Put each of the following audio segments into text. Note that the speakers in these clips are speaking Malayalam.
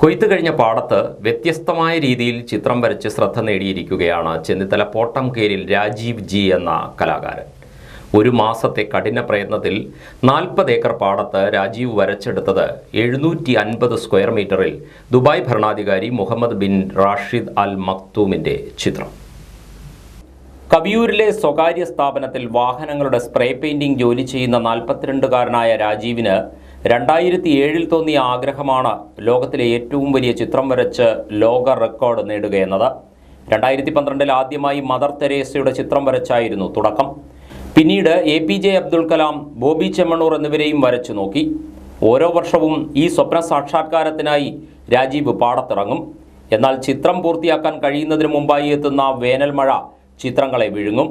കൊയ്ത്ത് കഴിഞ്ഞ പാടത്ത് വ്യത്യസ്തമായ രീതിയിൽ ചിത്രം വരച്ച് ശ്രദ്ധ നേടിയിരിക്കുകയാണ് ചെന്നിത്തല പോട്ടംകേരിൽ രാജീവ് ജി എന്ന കലാകാരൻ. ഒരു മാസത്തെ കഠിന പ്രയത്നത്തിൽ നാൽപ്പത് ഏക്കർ പാടത്ത് രാജീവ് വരച്ചെടുത്തത് എഴുന്നൂറ്റി അൻപത് സ്ക്വയർ മീറ്ററിൽ ദുബായ് ഭരണാധികാരി മുഹമ്മദ് ബിൻ റാഷിദ് അൽ മക്തൂമിന്റെ ചിത്രം. കവിയൂരിലെ സ്വകാര്യ സ്ഥാപനത്തിൽ വാഹനങ്ങളുടെ സ്പ്രേ പെയിന്റിംഗ് ജോലി ചെയ്യുന്ന നാൽപ്പത്തിരണ്ടുകാരനായ രാജീവിന് രണ്ടായിരത്തി ഏഴിൽ തോന്നിയ ആഗ്രഹമാണ് ലോകത്തിലെ ഏറ്റവും വലിയ ചിത്രം വരച്ച് ലോക റെക്കോർഡ് നേടുകയെന്നത് രണ്ടായിരത്തി പന്ത്രണ്ടിൽ ആദ്യമായി മദർ തെരേസയുടെ ചിത്രം വരച്ചായിരുന്നു തുടക്കം. പിന്നീട് A P J Abdul Kalam Bobby Chemmanur എന്നിവരെയും വരച്ചു നോക്കി. ഓരോ വർഷവും ഈ സ്വപ്ന സാക്ഷാത്കാരത്തിനായി രാജീവ് പാടത്തിറങ്ങും. എന്നാൽ ചിത്രം പൂർത്തിയാക്കാൻ കഴിയുന്നതിന് മുമ്പായി എത്തുന്ന വേനൽമഴ ചിത്രങ്ങളെ വിഴുങ്ങും.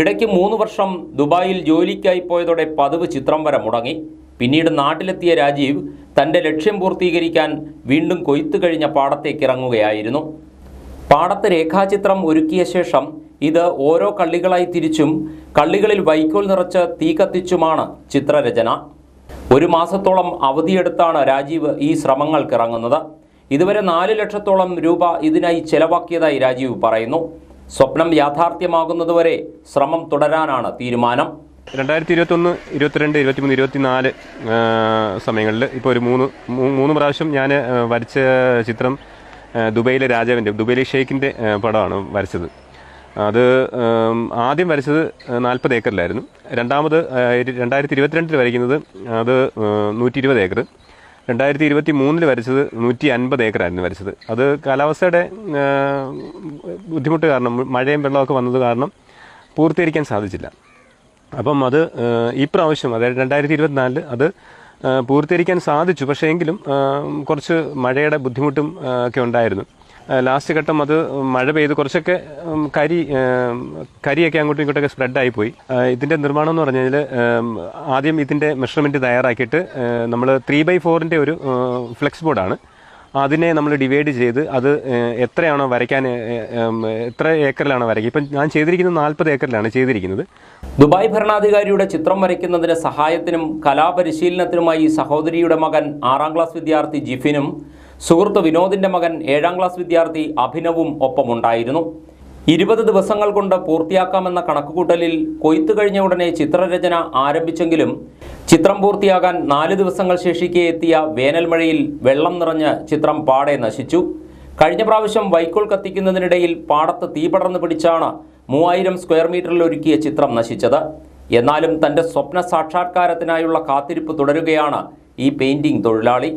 ഇടയ്ക്ക് മൂന്ന് വർഷം ദുബായിൽ ജോലിക്കായി പോയതോടെ പതിവ് ചിത്രം വര മുടങ്ങി. പിന്നീട് നാട്ടിലെത്തിയ രാജീവ് തന്റെ ലക്ഷ്യം പൂർത്തീകരിക്കാൻ വീണ്ടും കൊയ്ത്തു കഴിഞ്ഞ പാടത്തേക്ക് ഇറങ്ങുകയായിരുന്നു. പാടത്ത് രേഖാചിത്രം ഒരുക്കിയ ശേഷം ഇത് ഓരോ കള്ളികളായി തിരിച്ചും കള്ളികളിൽ വൈക്കോൽ നിറച്ച് തീ കത്തിച്ചുമാണ് ചിത്രരചന. ഒരു മാസത്തോളം അവധിയെടുത്താണ് രാജീവ് ഈ ശ്രമങ്ങൾക്കിറങ്ങുന്നത് ഇതുവരെ നാല് ലക്ഷത്തോളം രൂപ ഇതിനായി ചെലവാക്കിയതായി രാജീവ് പറയുന്നു. സ്വപ്നം യാഥാർത്ഥ്യമാകുന്നതുവരെ ശ്രമം തുടരാനാണ് തീരുമാനം. രണ്ടായിരത്തി ഇരുപത്തൊന്ന് ഇരുപത്തിരണ്ട് ഇരുപത്തിമൂന്ന് ഇരുപത്തിനാല് സമയങ്ങളിൽ ഇപ്പോൾ ഒരു മൂന്ന് മൂന്ന് പ്രാവശ്യം ഞാൻ വരച്ച ചിത്രം ദുബൈയിലെ രാജാവിന്റെ ദുബൈയിലെ ഷെയ്ഖിന്റെ പടമാണ് വരച്ചത്. അത് ആദ്യം വരച്ചത് നാൽപ്പത് ഏക്കറിലായിരുന്നു. രണ്ടാമത് രണ്ടായിരത്തി ഇരുപത്തിരണ്ടിൽ വരയ്ക്കുന്നത് അത് നൂറ്റി ഇരുപത് ഏക്കർ രണ്ടായിരത്തി ഇരുപത്തി മൂന്നിൽ വരച്ചത് നൂറ്റി അൻപത് ഏക്കറായിരുന്നു വരച്ചത്. അത് കാലാവസ്ഥയുടെ ബുദ്ധിമുട്ട് കാരണം മഴയും വെള്ളമൊക്കെ വന്നത് കാരണം പൂർത്തീകരിക്കാൻ സാധിച്ചില്ല. അപ്പം അത് ഈ പ്രാവശ്യം അതായത് രണ്ടായിരത്തി ഇരുപത്തിനാലിൽ അത് പൂർത്തീകരിക്കാൻ സാധിച്ചു. പക്ഷേ എങ്കിലും കുറച്ച് മഴയുടെ ബുദ്ധിമുട്ടും ഒക്കെ ഉണ്ടായിരുന്നു. ലാസ്റ്റ് ഘട്ടം അത് മഴ പെയ്ത് കുറച്ചൊക്കെ കരി കരിയൊക്കെ അങ്ങോട്ടും ഇങ്ങോട്ടൊക്കെ സ്പ്രെഡായി പോയി. ഇതിന്റെ നിർമ്മാണം എന്ന് പറഞ്ഞാൽ ആദ്യം ഇതിന്റെ മെഷർമെന്റ് തയ്യാറാക്കിയിട്ട് നമ്മൾ ത്രീ ബൈ ഫോറിന്റെ ഒരു ഫ്ലെക്സ് ബോർഡാണ്. അതിനെ നമ്മൾ ഡിവൈഡ് ചെയ്ത് അത് എത്രയാണോ വരയ്ക്കാൻ എത്ര ഏക്കറിലാണോ വരയ്ക്കുക. ഇപ്പം ഞാൻ ചെയ്തിരിക്കുന്നത് നാൽപ്പത് ഏക്കറിലാണ് ചെയ്തിരിക്കുന്നത്. ദുബായ് ഭരണാധികാരിയുടെ ചിത്രം വരയ്ക്കുന്നതിന് സഹായത്തിനും കലാപരിശീലനത്തിനുമായി സഹോദരിയുടെ മകൻ ആറാം ക്ലാസ് വിദ്യാർത്ഥി ജിഫിനും സുഹൃത്ത് വിനോദിന്റെ മകൻ ഏഴാം ക്ലാസ് വിദ്യാർത്ഥി അഭിനവും ഒപ്പമുണ്ടായിരുന്നു. ഇരുപത് ദിവസങ്ങൾ കൊണ്ട് പൂർത്തിയാക്കാമെന്ന കണക്കുകൂട്ടലിൽ കൊയ്ത്ത് കഴിഞ്ഞ ഉടനെ ചിത്രരചന ആരംഭിച്ചെങ്കിലും ചിത്രം പൂർത്തിയാകാൻ നാല് ദിവസങ്ങൾ ശേഷിക്കെ എത്തിയ വേനൽമഴയിൽ വെള്ളം നിറഞ്ഞ് ചിത്രം പാടെ നശിച്ചു. കഴിഞ്ഞ പ്രാവശ്യം വൈക്കോൽ കത്തിക്കുന്നതിനിടയിൽ പാടത്ത് തീ പടർന്നു പിടിച്ചാണ് മൂവായിരം സ്ക്വയർ മീറ്ററിൽ ഒരുക്കിയ ചിത്രം നശിച്ചത്. എന്നാലും തന്റെ സ്വപ്ന സാക്ഷാത്കാരത്തിനായുള്ള കാത്തിരിപ്പ് തുടരുകയാണ് ഈ പെയിന്റിംഗ് തൊഴിലാളി.